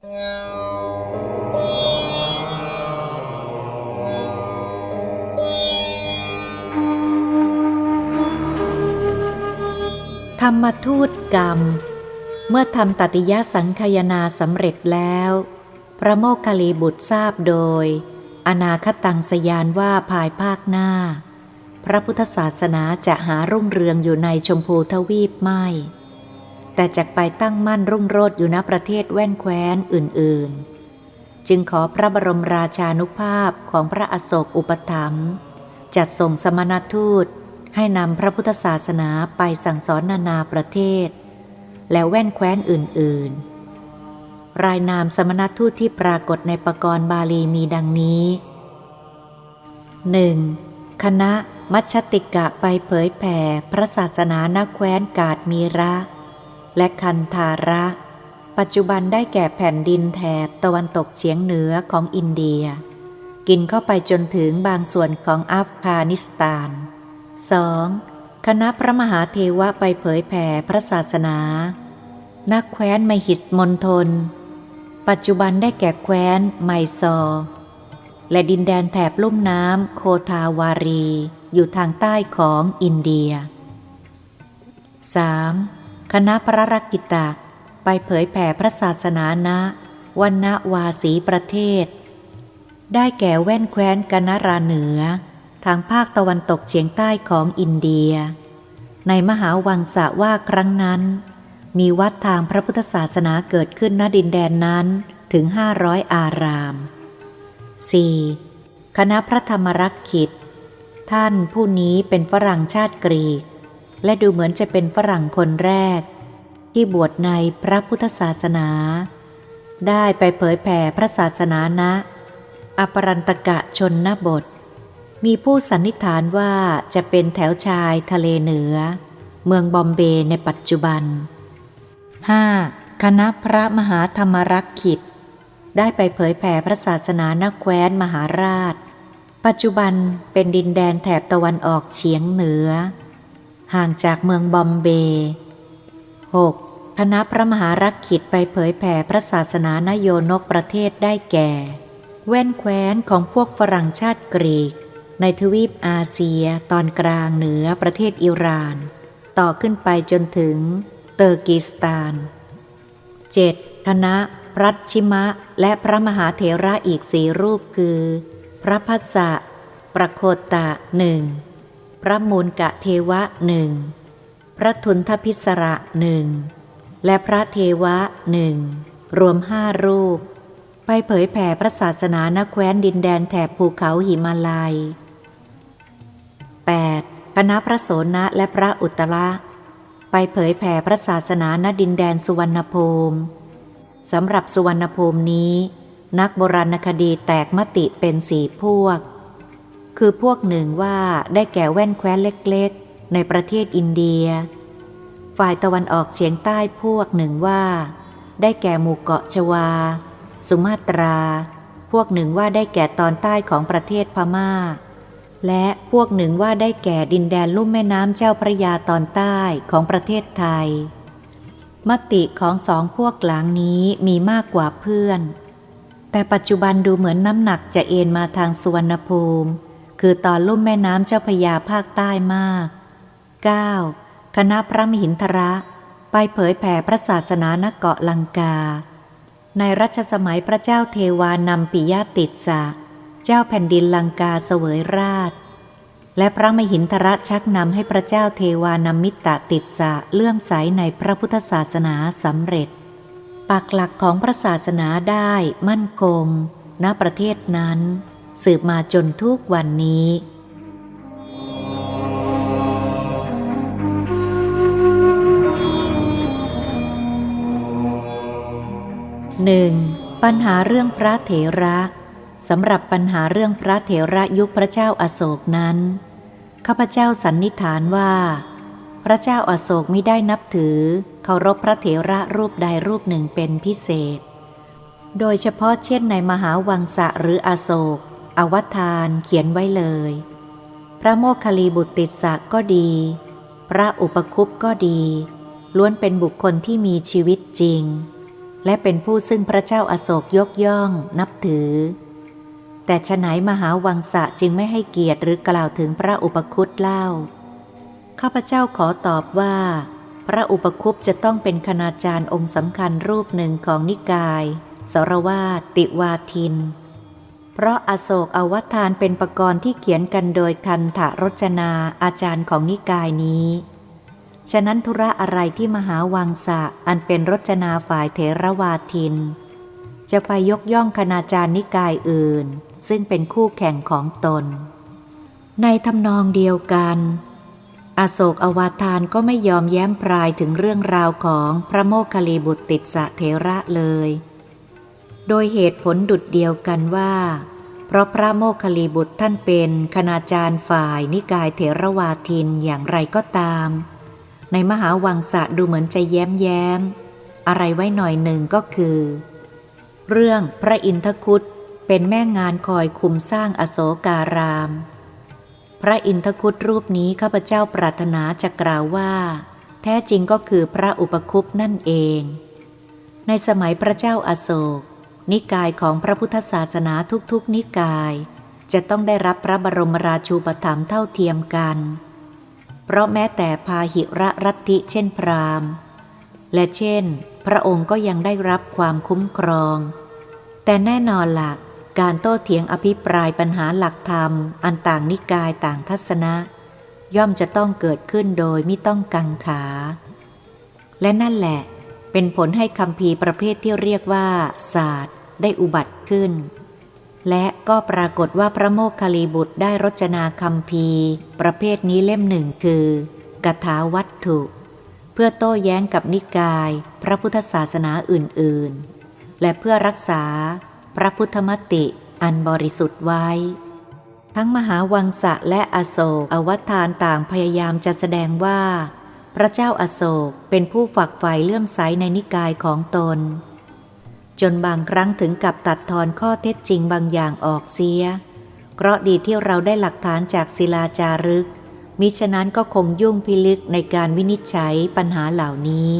ธรรมทูตกรรม เมื่อทำตติยสังคายนาสำเร็จแล้ว พระโมคคัลลีบุตรทราบโดย อนาคตังสยานว่าภายภาคหน้า พระพุทธศาสนาจะหารุ่งเรืองอยู่ในชมพูทวีปไม่ แต่จะไปตั้งมั่นรุ่งโรจน์อยู่ณประเทศแว่นแคว้นอื่น ๆ จึงขอพระบรมราชานุภาพของพระอโศกอุปถัมภ์จัดส่งสมณทูตให้นำพระพุทธศาสนาไปสั่งสอนนานาประเทศ และแว่นแคว้นอื่น ๆ รายนามสมณทูตที่ปรากฏในปกรณ์บาลีมีดังนี้ 1. คณะมัชชติกะไปเผยแผ่พระศาสนาณแคว้นกาดมีระ และคันธาระ ปัจจุบันได้แก่แผ่นดินแถบตะวันตกเฉียงเหนือของอินเดีย กินเข้าไปจนถึงบางส่วนของอัฟกานิสถาน 2. คณะพระมหาเทวะไปเผยแผ่พระศาสนา นักแคว้นไมหิสมณฑลปัจจุบันได้แก่แคว้นไมซอร์และดินแดนแถบลุ่มน้ำโคทาวารี อยู่ทางใต้ของอินเดีย 3. คณะพระรักกิตะ ไปเผยแผ่พระศาสนาณวันณวาสีประเทศ ได้แก่แว่นแคว้นกนราเหนือ ทางภาคตะวันตกเฉียงใต้ของอินเดีย ในมหาวังสะว่าครั้งนั้น มีวัดทางพระพุทธศาสนาเกิดขึ้นณดินแดนนั้นถึงห้าร้อยอาราม 4. คณะพระธรรมรักขิต ท่านผู้นี้เป็นฝรั่งชาติกรีก และดูเหมือนจะเป็นฝรั่งคนแรก ที่บวชในพระพุทธศาสนา ได้ไปเผยแผ่พระศาสนาณอปรันตกะชนนบท มีผู้สันนิษฐานว่าจะเป็นแถวชายทะเลเหนือ เมืองบอมเบย์ในปัจจุบัน 5. คณะพระมหาธรรมรักขิต ได้ไปเผยแผ่พระศาสนานักแคว้นมหาราช ปัจจุบันเป็นดินแดนแถบตะวันออกเฉียงเหนือ ห่างจากเมืองบอมเบย์ 6. คณะพระมหารักขิตไปเผยแผ่พระศาสนานโยนกประเทศได้แก่ แว่นแคว้นของพวกฝรั่งชาติกรีก ในทวีปอาเซียตอนกลางเหนือประเทศอิหร่าน ต่อขึ้นไปจนถึงเตอร์กิสถาน 7. คณะรัชชิมะและพระมหาเถระอีกสี่รูปคือ พระพัสสะประโคตะหนึ่ง พระมูลกะเทวะหนึ่งพระทุนทพิสระหนึ่งและพระเทวะหนึ่งรวมห้ารูป ไปเผยแผ่พระศาสนาณแคว้นดินแดนแถบภูเขาหิมาลัย 8. คณะพระโสนะและพระอุตระไปเผยแผ่พระศาสนาณดินแดนสุวรรณภูมิสำหรับสุวรรณภูมินี้ นักโบราณคดีแตกมติเป็นสี่พวก คือพวกหนึ่งว่าได้แก่แว่นแคว้นเล็กๆ ในประเทศอินเดีย ฝ่ายตะวันออกเฉียงใต้พวกหนึ่งว่า ได้แก่หมู่เกาะชวา สุมาตรา พวกหนึ่งว่าได้แก่ตอนใต้ของประเทศพม่า และพวกหนึ่งว่าได้แก่ดินแดนลุ่มแม่น้ำเจ้าพระยาตอนใต้ของประเทศไทย มติของสองพวกหลังนี้มีมากกว่าเพื่อน แต่ปัจจุบันดูเหมือนน้ำหนักจะเอ็นมาทางสุวรรณภูมิ คือตอนลุ่มแม่น้ำเจ้าพยาภาคใต้มาก 9. คณะพระมหินทระ ไปเผยแผ่พระศาสนาณเกาะลังกา ในรัชสมัยพระเจ้าเทวานำปิยติสสะ เจ้าแผ่นดินลังกาเสวยราช และพระมหินทระชักนำให้พระเจ้าเทวานำมิตรติดสะเลื่อมใสในพระพุทธศาสนาสำเร็จ ปักหลักของพระศาสนาได้มั่นคง ณประเทศนั้น สืบมาจนทุกวันนี้ หนึ่งปัญหาเรื่องพระเถระสำหรับปัญหาเรื่องพระเถระยุคพระเจ้าอาโศกนั้นข้าพเจ้าสันนิษฐานว่า พระเจ้าอาโศกไม่ได้นับถือเคารพพระเถระรูปใดรูปหนึ่งเป็นพิเศษ โดยเฉพาะเช่นในมหาวังสะหรืออาโศก อวัทานเขียนไว้เลย พระโมคคัลีบุตรติสสะก็ดี พระอุปคุปก็ดี ล้วนเป็นบุคคลที่มีชีวิตจริง และเป็นผู้ซึ่งพระเจ้าอาโศกยกย่องนับถือ แต่ฉไหนมหาวังสะจึงไม่ให้เกียรติหรือกล่าวถึงพระอุปคุตเล่า ข้าพเจ้าขอตอบว่า พระอุปคุปจะต้องเป็นคณาจารย์องค์สำคัญรูปหนึ่งของนิกายสรวาติวาทิน เพราะอโศกอวัทานเป็นประกรณ์ที่เขียนกันโดยคันธรจนาอาจารย์ของนิกายนี้ ฉะนั้นธุระอะไรที่มหาวังสะอันเป็นรจนาฝ่ายเถรวาทิน จะไปยกย่องคณาจารย์นิกายอื่น ซึ่งเป็นคู่แข่งของตน ในทำนองเดียวกัน อโศกอวาทานก็ไม่ยอมแย้มพรายถึงเรื่องราวของพระโมคคัลลีบุตรติดสะเถระเลย โดยเหตุผลดุดเดียวกันว่า เพราะพระโมคคัลลีบุตรท่านเป็นคณาจารย์ฝ่ายนิกายเถรวาทินอย่างไรก็ตาม ในมหาวังสะดูเหมือนจะแย้มแย้ม อะไรไว้หน่อยหนึ่งก็คือ เรื่องพระอินทคุตเป็นแม่งานคอยคุมสร้างอโศการาม พระอินทคุตรูปนี้ข้าพเจ้าปรารถนาจะกล่าวว่า แท้จริงก็คือพระอุปคุปนั่นเอง ในสมัยพระเจ้าอาโศก นิกายของพระพุทธศาสนาทุกๆนิกาย จะต้องได้รับพระบรมราชูปถัมภ์เท่าเทียมกัน เพราะแม้แต่พาหิระรัติเช่นพราหมณ์ และเช่น พระองค์ก็ยังได้รับความคุ้มครอง แต่แน่นอนหลักการโต้เถียงอภิปรายปัญหาหลักธรรม อันต่างนิกายต่างทัศนะ ย่อมจะต้องเกิดขึ้นโดยไม่ต้องกังขา และนั่นแหละ เป็นผลให้คำพีประเภทที่เรียกว่า ศาสตร์ ได้อุบัติขึ้น และก็ปรากฏว่าพระโมคคัลลีบุตรได้รจนาคำพีประเภทนี้เล่มหนึ่งคือกถาวัตถุ เพื่อโต้แย้งกับนิกาย พระพุทธศาสนาอื่น ๆ และเพื่อรักษาพระพุทธมติอันบริสุทธิ์ไว้ ทั้งมหาวังสะและอโศกอวัทานต่างพยายามจะแสดงว่า พระเจ้าอาโศกเป็นผู้ฝักใฝ่เลื่อมใสในนิกายของตน จนบางครั้งถึงกับตัดทอนข้อเท็จจริงบางอย่างออกเสีย เพราะดีที่เราได้หลักฐานจากศิลาจารึก มิฉะนั้นก็คงยุ่งพิลึกในการวินิจฉัยปัญหาเหล่านี้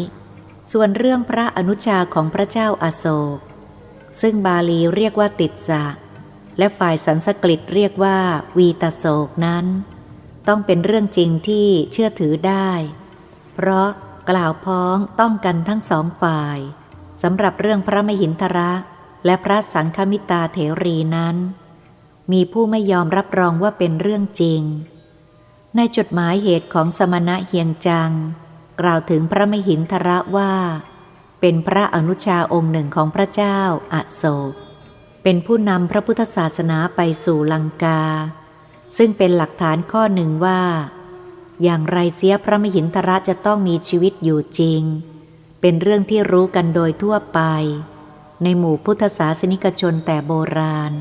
ส่วนเรื่องพระอนุชาของพระเจ้าอาโศก ซึ่งบาลีเรียกว่าติดสะ และฝ่ายสันสกฤตเรียกว่าวีตโศกนั้น ต้องเป็นเรื่องจริงที่เชื่อถือได้ เพราะกล่าวพ้องต้องกันทั้งสองฝ่าย สำหรับเรื่องพระมหินทระและพระสังฆมิตาเถรีนั้น มีผู้ไม่ยอมรับรองว่าเป็นเรื่องจริง ในจดหมายเหตุของสมณะเฮียงจัง กล่าวถึงพระมหินทระว่า เป็นพระอนุชาองค์หนึ่งของพระเจ้าอาโศก เป็นผู้นำพระพุทธศาสนาไปสู่ลังกา ซึ่งเป็นหลักฐานข้อหนึ่งว่า อย่างไรเสียพระมหินทระจะต้องมีชีวิตอยู่จริง เป็นเรื่องที่รู้กันโดยทั่วไป ในหมู่พุทธศาสนิกชนแต่โบราณ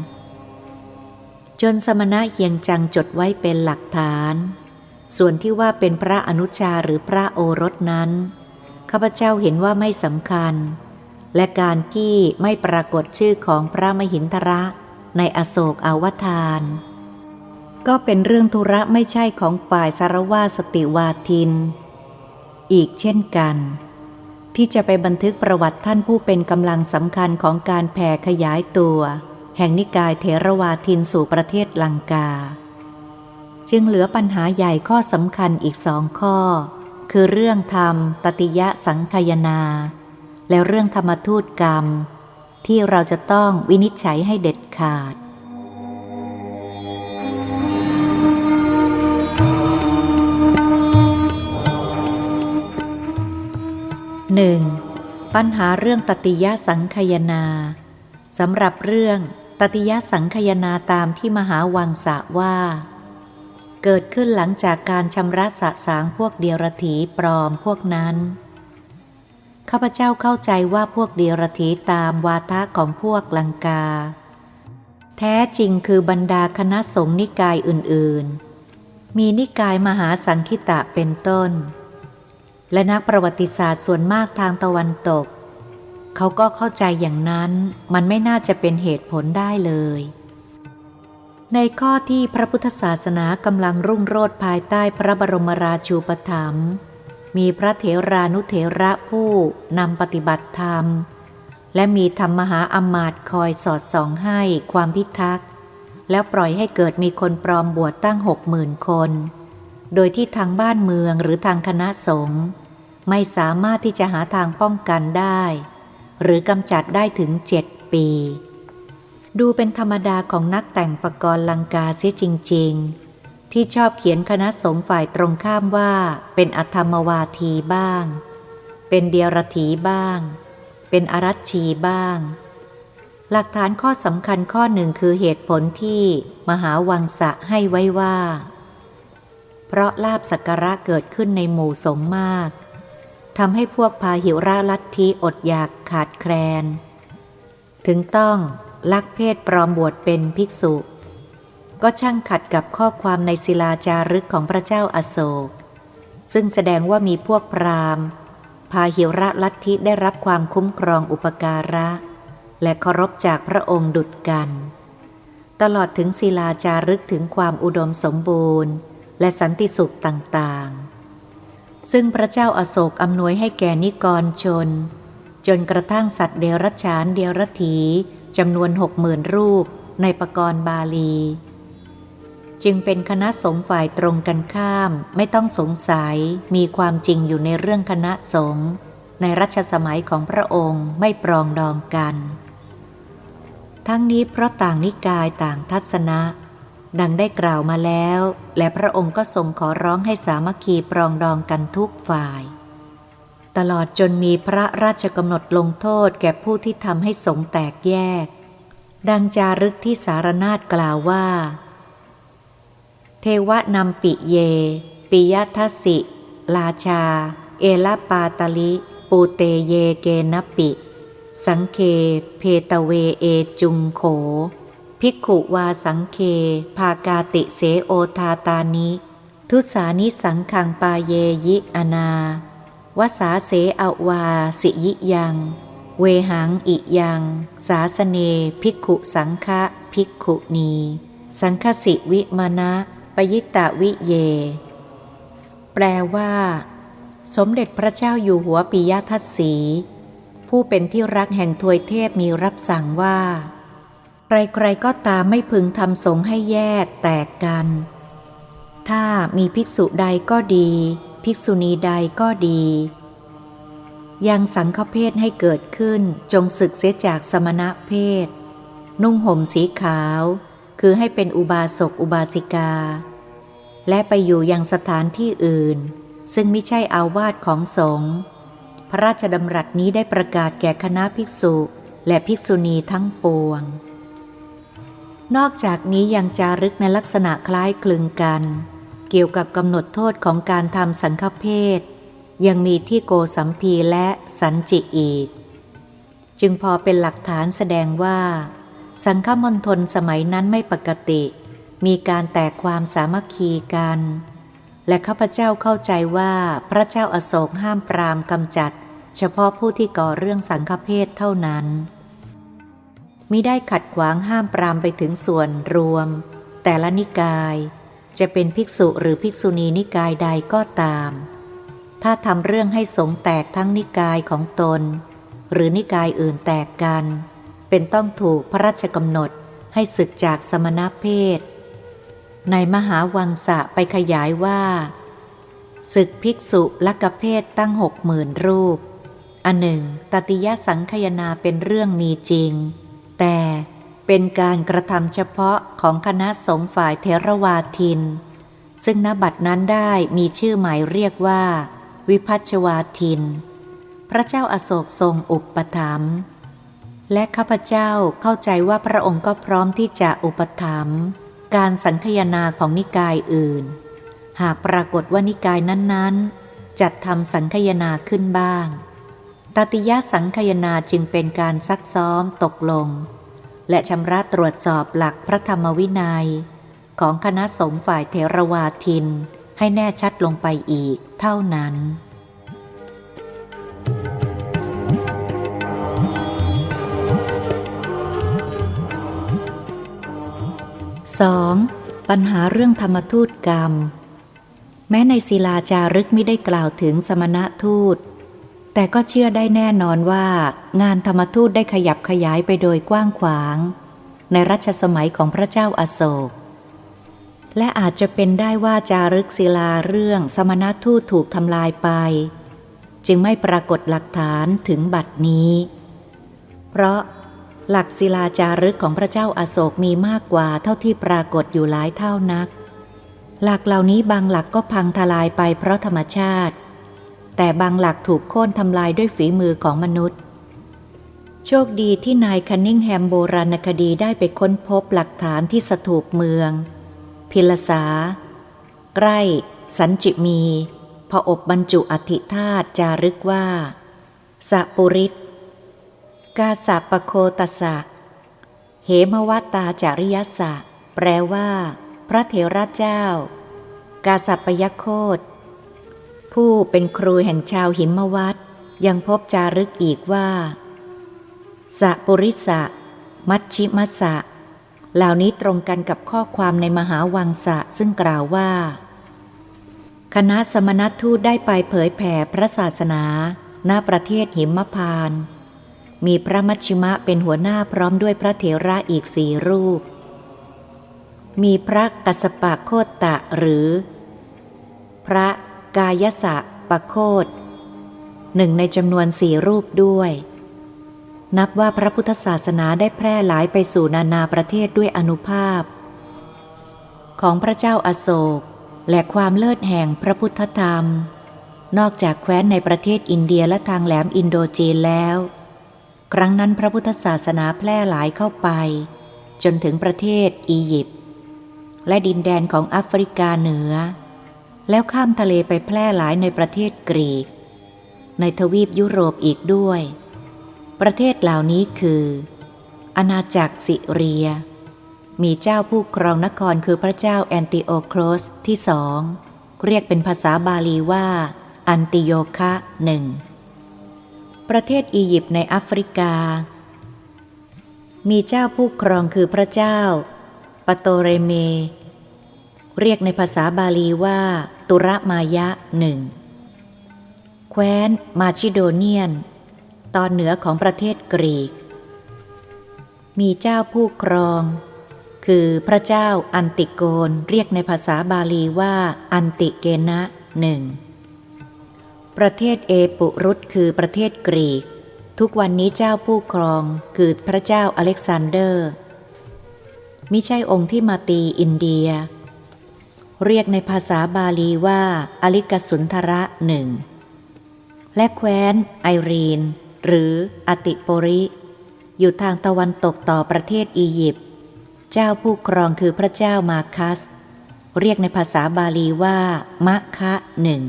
จนสมณะเฮียงจังจดไว้เป็นหลักฐาน ส่วนที่ว่าเป็นพระอนุชาหรือพระโอรสนั้นข้าพเจ้าเห็นว่าไม่สำคัญ และการที่ไม่ปรากฏชื่อของพระมหินทระในอโศกอาวทาน ก็เป็นเรื่องธุระไม่ใช่ของฝ่ายสารวาสติวาทิน อีกเช่นกัน ที่จะไปบันทึกประวัติท่านผู้เป็นกำลังสำคัญของการแผ่ขยายตัว แห่งนิกายเถรวาทินสู่ประเทศลังกา จึงเหลือปัญหาใหญ่ข้อสำคัญอีกสองข้อ คือเรื่องธรรมตติยะสังคยนา และเรื่องธรรมทูตกรรม ที่เราจะต้องวินิจฉัยให้เด็ดขาด หนึ่งปัญหาเรื่องตติยสังคยนาสำหรับเรื่องตติยสังคยนาตามที่มหาวังสะว่า เกิดขึ้นหลังจากการชำระสะสางพวกเดียรถีปลอมพวกนั้น ข้าพเจ้าเข้าใจว่าพวกเดียรถีตามวาทะของพวกลังกา แท้จริงคือบรรดาคณะสงฆ์นิกายอื่นๆ มีนิกายมหาสังคิตะเป็นต้น และนักประวัติศาสตร์ส่วนมากทางตะวันตก เขาก็เข้าใจอย่างนั้นมันไม่น่าจะเป็นเหตุผลได้เลย ในข้อที่พระพุทธศาสนากำลังรุ่งโรจน์ภายใต้พระบรมราชูปถัมภ์มีพระเถรานุเถระผู้นำปฏิบัติธรรม และมีธรรมหาอมาตย์คอยสอดส่องให้ความพิทักษ์ แล้วปล่อยให้เกิดมีคนปลอมบวชตั้งหกหมื่นคน โดยที่ทางบ้านเมืองหรือทางคณะสงฆ์ไม่สามารถที่จะหาทางป้องกันได้ หรือกำจัดได้ถึงเจ็ดปี ดูเป็นธรรมดาของนักแต่งประกรณ์ลังกาเสียจริง ๆ ที่ชอบเขียนคณะสงฆ์ฝ่ายตรงข้ามว่าเป็นอธรรมวาทีบ้าง เป็นเดียรถีบ้าง เป็นอรัชชีบ้าง หลักฐานข้อสำคัญข้อหนึ่งคือเหตุผลที่มหาวังสะให้ไว้ว่า เพราะลาบสักการะเกิดขึ้นในหมู่สงฆ์มากทำให้พวกพาหิวราลัทธิอดอยากขาดแคลน ถึงต้องลักเพศปลอมบวชเป็นภิกษุ ก็ช่างขัดกับข้อความในศิลาจารึกของพระเจ้าอาโศก ซึ่งแสดงว่ามีพวกพราหมณ์ พาหิวระลัทธิได้รับความคุ้มครองอุปการะ และเคารพจากพระองค์ดุจกัน ตลอดถึงศิลาจารึกถึงความอุดมสมบูรณ์ และสันติสุขต่างๆ ซึ่งพระเจ้าอาโศกอำนวยให้แก่นิกรชน จนกระทั่งสัตว์เดรัจฉานเดรัถีจำนวนหกหมื่นรูปในปกรณ์บาลี จึงเป็นคณะสงฆ์ฝ่ายตรงกันข้ามไม่ต้องสงสัยมีความจริงอยู่ในเรื่องคณะสงฆ์ในรัชสมัยของพระองค์ไม่ปรองดองกัน ทั้งนี้เพราะต่างนิกายต่างทัศนะ ดังได้กล่าวมาแล้ว และพระองค์ก็ทรงขอร้องให้สามัคคีปรองดองกันทุกฝ่าย ตลอดจนมีพระราชกำหนดลงโทษแก่ผู้ที่ทำให้สงแตกแยก ดังจารึกที่สารนาฏกล่าวว่า เทวนัมปิเย ปิยทัสสิ ลาชา เอลปาตลิ ปูเตเยเกนปิ สังเค เพตเวเอจุงโข ภิกขุวาสังเค ภากาติเสโอทาตานิ ทุสานิสังขังปาเยยิอนา วสาเสอวาสิยิยัง เวหังอิยัง สาสเนภิกขุสังฆะภิกขุนี สังคสิวิมณะปยิตาวิเย แปลว่า สมเด็จพระเจ้าอยู่หัวปิยทัตสี ผู้เป็นที่รักแห่งทวยเทพมีรับสั่งว่า ใครๆก็ตามไม่พึงทำสงให้แยกแตกกัน ถ้ามีภิกษุใดก็ดี ภิกษุณีใดก็ดี ยังสังฆเพศให้เกิดขึ้นจงศึกเสียจากสมณะเพศ นุ่งห่มสีขาว คือให้เป็นอุบาสกอุบาสิกา และไปอยู่ยังสถานที่อื่น ซึ่งไม่ใช่อาวาสของสงฆ์พระราชดำรัสนี้ได้ประกาศแก่คณะภิกษุและภิกษุณีทั้งปวง นอกจากนี้ยังจารึกในลักษณะคล้ายคลึงกัน เกี่ยวกับกำหนดโทษของการทำสังฆเพศ ยังมีที่โกสัมพีและสันจิอีก จึงพอเป็นหลักฐานแสดงว่า สังฆมณฑลสมัยนั้นไม่ปกติ มีการแตกความสามัคคีกัน และข้าพเจ้าเข้าใจว่าพระเจ้าอาโศกห้ามปรามกำจัด เฉพาะผู้ที่ก่อเรื่องสังฆเพศเท่านั้น มิได้ขัดขวางห้ามปรามไปถึงส่วนรวม แต่ละนิกาย จะเป็นภิกษุหรือภิกษุณีนิกายใดก็ตาม ถ้าทำเรื่องให้สงแตกทั้งนิกายของตน หรือนิกายอื่นแตกกัน เป็นต้องถูกพระราชกำหนดให้ศึกจากสมณเพศ ในมหาวังสะไปขยายว่าศึกภิกษุลักเพศตั้งหกหมื่นรูป อันหนึ่งตติยสังคยนาเป็นเรื่องมีจริง แต่เป็นการกระทำเฉพาะของคณะสงฆ์ฝ่ายเทรวาทิน ซึ่งณบัดนั้นได้มีชื่อหมายเรียกว่า วิพัชวาทิน พระเจ้าอาโศกทรงอุปถัมภ์และข้าพเจ้าเข้าใจว่าพระองค์ก็พร้อมที่จะอุปถัมภ์การสังคยนาของนิกายอื่น หากปรากฏว่านิกายนั้นๆ จัดทำสังคยนาขึ้นบ้าง ตติยสังคยนาจึงเป็นการซักซ้อมตกลง และชำระตรวจสอบหลักพระธรรมวินัย ของคณะสงฆ์ฝ่ายเทรวาทิน ให้แน่ชัดลงไปอีกเท่านั้น 2. ปัญหาเรื่องธรรมทูตกรรม แม้ในศิลาจารึกไม่ได้กล่าวถึงสมณะทูต แต่ก็เชื่อได้แน่นอนว่างานธรรมทูตได้ขยับขยายไปโดยกว้างขวาง ในรัชสมัยของพระเจ้าอาโศก และอาจจะเป็นได้ว่าจารึกศิลาเรื่องสมณทูตถูกทำลายไป จึงไม่ปรากฏหลักฐานถึงบัดนี้ เพราะหลักศิลาจารึกของพระเจ้าอาโศกมีมากกว่าเท่าที่ปรากฏอยู่หลายเท่านัก หลักเหล่านี้บางหลักก็พังทลายไปเพราะธรรมชาติ แต่บางหลักถูกโค่นทำลายด้วยฝีมือของมนุษย์ โชคดีที่นายคันนิงแฮมโบราณคดีได้ไปค้นพบหลักฐานที่สถูปเมือง พิลสา ใกล้ สันจิมี พออบบรรจุอธิธาตจารึกว่าสะปุริตกาสะปะโคตสะ เหมวัตตาจาริยสะ แปลว่า พระเถระเจ้า กาสัปยโคต ผู้เป็นครูแห่งชาวหิมวัตยังพบจารึกอีกว่าสะปุริสะ มัชชิมัสะ เหล่านี้ตรงกันกับข้อความในมหาวังสะซึ่งกล่าวว่า คณะสมณทูตได้ไปเผยแผ่พระศาสนาณประเทศหิมพาน มีพระมัชชิมะเป็นหัวหน้าพร้อมด้วยพระเถระอีกสี่รูป มีพระกัสปะโคตตะหรือ พระ กายสะปะโคตหนึ่งในจำนวนสี่รูปด้วย นับว่าพระพุทธศาสนาได้แพร่หลายไปสู่นานาประเทศด้วยอนุภาพ ของพระเจ้าอาโศก และความเลิศแห่งพระพุทธธรรม นอกจากแคว้นในประเทศอินเดียและทางแหลมอินโดจีนแล้ว ครั้งนั้นพระพุทธศาสนาแพร่หลายเข้าไป จนถึงประเทศอียิปต์และดินแดนของแอฟริกาเหนือ แล้วข้ามทะเลไปแพร่หลายในประเทศกรีก ในทวีปยุโรปอีกด้วย ประเทศเหล่านี้คือ อาณาจักรสิเรีย มีเจ้าผู้ครองนครคือพระเจ้าแอนติโอโครสที่สองเรียกเป็นภาษาบาลีว่า อันติโยคะหนึ่งประเทศอียิปต์ในแอฟริกา มีเจ้าผู้ครองคือพระเจ้าปโตเรเม เรียกในภาษาบาลีว่า ตุระมายะหนึ่งแคว้นมาชิโดเนียน ตอนเหนือของประเทศกรีก มีเจ้าผู้ครอง คือพระเจ้าอันติโกนเรียกในภาษาบาลีว่าอันติเกณะหนึ่งประเทศเอปุรุตคือประเทศกรีก ทุกวันนี้เจ้าผู้ครองคือพระเจ้าอเล็กซานเดอร์ มิใช่องค์ที่มาตีอินเดีย เรียกในภาษาบาลีว่าอลิกสุนทระหนึ่งและแคว้น ไอรีน หรืออติโปริ อยู่ทางตะวันตกต่อประเทศอียิปต์เจ้าผู้ครองคือพระเจ้ามาคัส เรียกในภาษาบาลีว่ามะคะหนึ่ง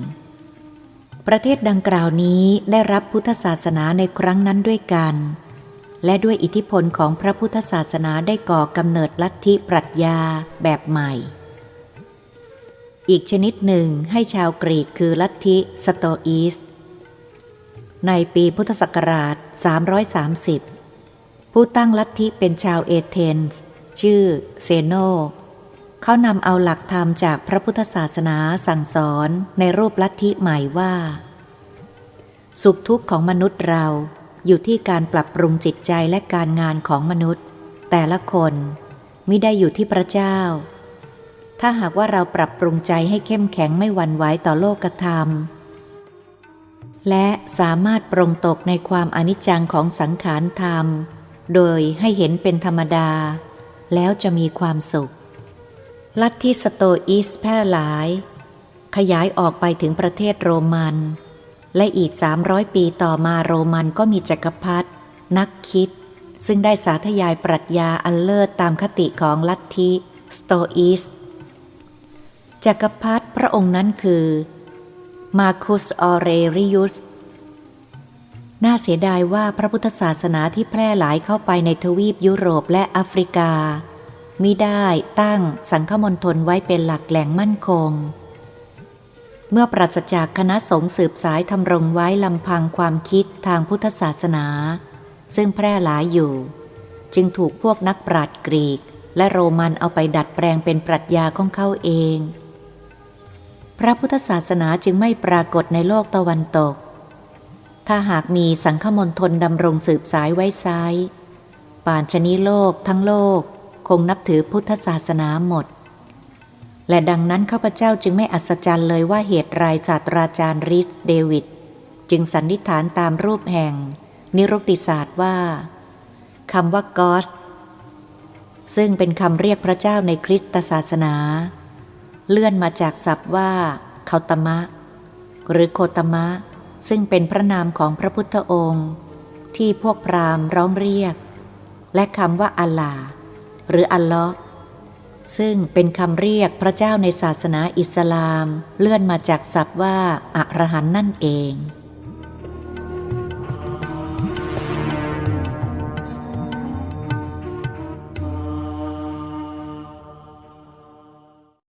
ประเทศดังกล่าวนี้ได้รับพุทธศาสนาในครั้งนั้นด้วยกัน และด้วยอิทธิพลของพระพุทธศาสนาได้ก่อกำเนิดลัทธิปรัชญาแบบใหม่ อีกชนิดหนึ่งให้ชาวกรีกคือลัทธิสโตอีส ในปีพุทธศักราช 330 ผู้ตั้งลัทธิเป็นชาวเอเธนส์ชื่อเซโน เขานำเอาหลักธรรมจากพระพุทธศาสนาสั่งสอนในรูปลัทธิใหม่ว่า สุขทุกข์ของมนุษย์เราอยู่ที่การปรับปรุงจิตใจและการงานของมนุษย์ แต่ละคนมิได้อยู่ที่พระเจ้า ถ้าหากว่าเราปรับปรุงใจให้เข้มแข็งไม่หวั่นไหวต่อโลกธรรม และสามารถปรงตกในความอนิจจังของสังขารธรรม โดยให้เห็นเป็นธรรมดา แล้วจะมีความสุข ลัทธิสโตอิสแพร่หลาย ขยายออกไปถึงประเทศโรมัน และอีก 300 ปีต่อมาโรมันก็มีจักรพรรดินักคิด ซึ่งได้สาธยายปรัชญาอันเลิศตามคติของลัทธิสโตอิส จักรพรรดิพระองค์นั้นคือ มาคุสออเรริยุส น่าเสียดายว่าพระพุทธศาสนาที่แพร่หลายเข้าไปในทวีปยุโรปและแอฟริกามิได้ตั้งสังฆมณฑลไว้เป็นหลักแหล่งมั่นคง เมื่อปราศจากคณะสงฆ์สืบสายทำรงไว้ลำพังความคิดทางพุทธศาสนา ซึ่งแพร่หลายอยู่ จึงถูกพวกนักปราชญ์กรีกและโรมันเอาไปดัดแปลงเป็นปรัชญาของเขาเอง พระพุทธศาสนาจึงไม่ปรากฏในโลกตะวันตก ถ้าหากมีสังฆมณฑลดำรงสืบสายไว้ไซร้ป่านชนีโลกทั้งโลกคงนับถือพุทธศาสนาหมด และดังนั้นข้าพเจ้าจึงไม่อัศจรรย์เลยว่าเหตุไรศาสตราจารย์ริสเดวิดจึงสันนิษฐานตามรูปแห่ง นิรุติศาสตร์ว่าคำว่ากอสซึ่งเป็นคำเรียกพระเจ้าในคริสตศาสนา เลื่อนมาจากศัพท์ว่าเคาตมะ หรือโคตมะ ซึ่งเป็นพระนามของพระพุทธองค์ ที่พวกพราหมณ์ร้องเรียก และคำว่าอัลลาหรืออัลลอฮ์ซึ่งเป็นคำเรียกพระเจ้าในศาสนาอิสลาม เลื่อนมาจากศัพท์ว่าอะระหันนั่นเอง